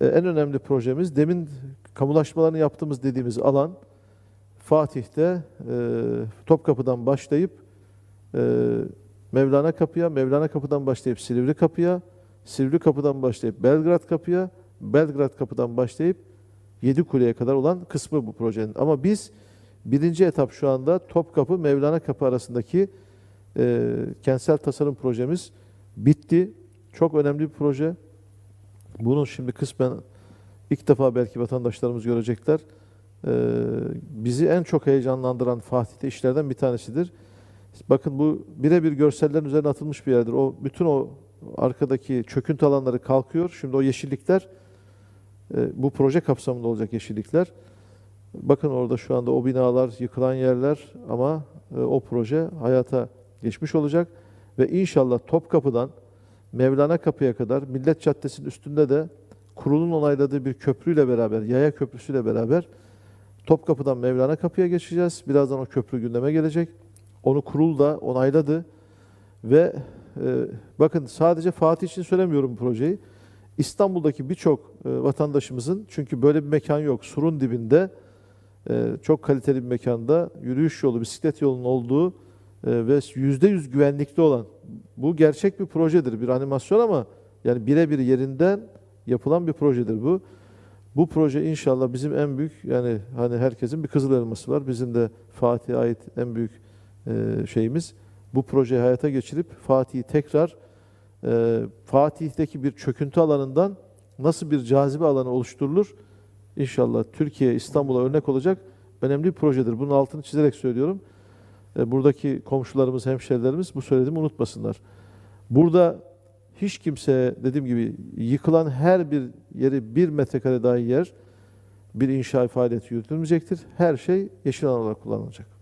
E, en önemli projemiz demin kamulaşmalarını yaptığımız dediğimiz alan Fatih'te e, Topkapı'dan başlayıp e, Mevlana Kapı'ya, Mevlana Kapı'dan başlayıp Silivri Kapı'ya, Silivri Kapı'dan başlayıp Belgrad Kapı'ya, Belgrad Kapı'dan başlayıp Yedikule'ye kadar olan kısmı bu projenin. Ama biz birinci etap şu anda Topkapı, Mevlana Kapı arasındaki e, kentsel tasarım projemiz bitti. Çok önemli bir proje. Bunun şimdi kısmen ilk defa belki vatandaşlarımız görecekler. Ee, bizi en çok heyecanlandıran Fatih'te işlerden bir tanesidir. Bakın bu birebir görsellerin üzerine atılmış bir yerdir. O bütün o arkadaki çöküntü alanları kalkıyor. Şimdi o yeşillikler e, bu proje kapsamında olacak yeşillikler. Bakın orada şu anda o binalar, yıkılan yerler ama e, o proje hayata geçmiş olacak ve inşallah Topkapı'dan Mevlana Kapı'ya kadar Millet Caddesi'nin üstünde de kurulun onayladığı bir köprüyle beraber, yaya köprüsüyle beraber Topkapı'dan Mevlana Kapı'ya geçeceğiz. Birazdan o köprü gündeme gelecek. Onu kurul da onayladı ve e, bakın sadece Fatih için söylemiyorum bu projeyi. İstanbul'daki birçok e, vatandaşımızın çünkü böyle bir mekan yok. Surun dibinde e, çok kaliteli bir mekanda yürüyüş yolu, bisiklet yolunun olduğu e, ve yüzde yüz güvenlikli olan bu gerçek bir projedir, bir animasyon ama yani birebir yerinden yapılan bir projedir bu. Bu proje inşallah bizim en büyük yani hani herkesin bir kızıl elması var. Bizim de Fatih'e ait en büyük e, şeyimiz bu projeyi hayata geçirip Fatih'i tekrar e, Fatih'teki bir çöküntü alanından nasıl bir cazibe alanı oluşturulur? İnşallah Türkiye, İstanbul'a örnek olacak önemli bir projedir. Bunun altını çizerek söylüyorum. E, buradaki komşularımız, hemşerilerimiz bu söylediğimi unutmasınlar. Burada hiç kimse dediğim gibi yıkılan her bir yeri bir metrekare dahi yer bir inşaat faaliyeti yürütülmeyecektir. Her şey yeşil alan olarak kullanılacak.